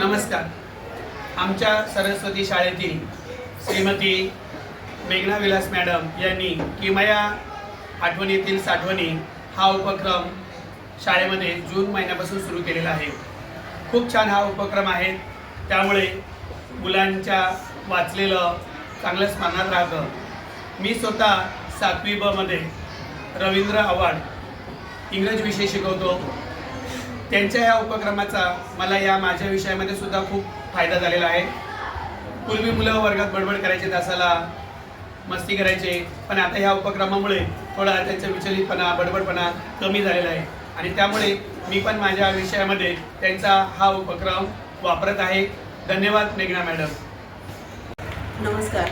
नमस्कार. आमच्या सरस्वती शाळेतील श्रीमती मेघना विलास मॅडम यांनी किमया आठवणीतील साठवणी हा उपक्रम शाळेमध्ये जून महिन्यापासून सुरू केलेला आहे. खूप छान हा उपक्रम आहे. त्यामुळे मुलांच्या वाचलेलं चांगलं स्मरणात राहतं. मी स्वतः सातवी बमध्ये रवींद्र आव्हाड इंग्रजी विषय शिकवतो. त्यांच्या या उपक्रमाचा मला या माझ्या विषयामध्ये सुद्धा खूप फायदा झालेला आहे. पूर्वी मुलं वर्गात बडबड करायचे तासाला मस्ती करायचे पण आता ह्या उपक्रमामुळे थोडा त्यांचा विचलितपणा बडबडपणा कमी झालेला आहे. आणि त्यामुळे मी पण माझ्या विषयामध्ये त्यांचा हा उपक्रम वापरत आहे. धन्यवाद मेघना मॅडम. नमस्कार.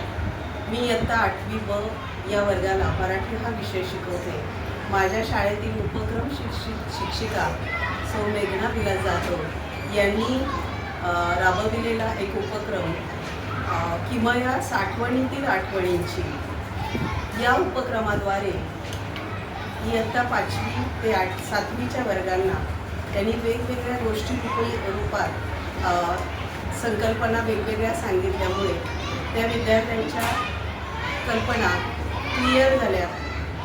मी इयत्ता आठवी व या वर्गाला मराठी हा विषय शिकवते. माझ्या शाळेतील उपक्रम शिक्षित शिक्षिका सौ मेघना विलास जाधव यांनी राबविलेला एक उपक्रम किंवा या साठवणीतील आठवणींची. या उपक्रमाद्वारे इयत्ता पाचवी ते आठ सातवीच्या वर्गांना त्यांनी वेगवेगळ्या गोष्टी रूपात संकल्पना वेगवेगळ्या सांगितल्यामुळे त्या विद्यार्थ्यांच्या कल्पना क्लिअर झाल्या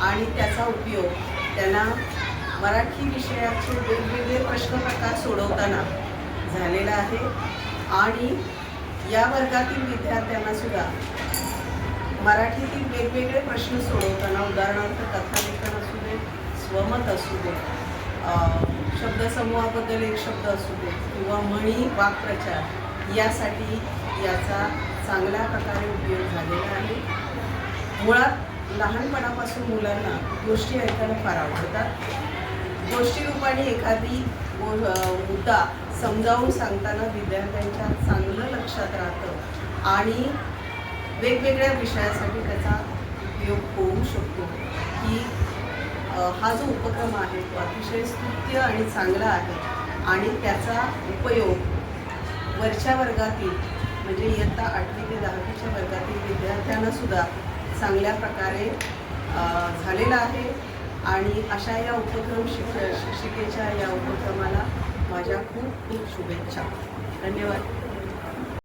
आणि त्याचा उपयोग त्यांना मराठी विषयाचे वेगवेगळे प्रश्न प्रकार सोडवताना झालेला आहे. आणि या वर्गातील विद्यार्थ्यांना सुद्धा मराठीतील वेगवेगळे प्रश्न सोडवताना उदाहरणार्थ कथालेखन असू दे स्वमत असू दे शब्दसमूहाबद्दल एक शब्द असू दे किंवा म्हणी वाक्प्रचार यासाठी याचा चांगल्या प्रकारे उपयोग झालेला आहे. मुळात लहानपणापासून मुलांना गोष्टी ऐकायला फार आवडतात. गोष्टी रूपाने एखादी मुद्दा समजावून सांगताना विद्यार्थ्यांच्या चांगलं लक्षात राहतं आणि वेगवेगळ्या विषयासाठी त्याचा उपयोग होऊ शकतो. की हा जो उपक्रम आहे तो अतिशय स्तुत्य आणि चांगला आहे आणि त्याचा उपयोग वरच्या वर्गातील म्हणजे इयत्ता आठवी ते दहावीच्या वर्गातील विद्यार्थ्यांनासुद्धा चांगल्या प्रकारे झालेला आहे. आणि अशा या उपक्रम शिक शिक्षिकेच्या या उपक्रमाला माझ्या खूप खूप शुभेच्छा. धन्यवाद.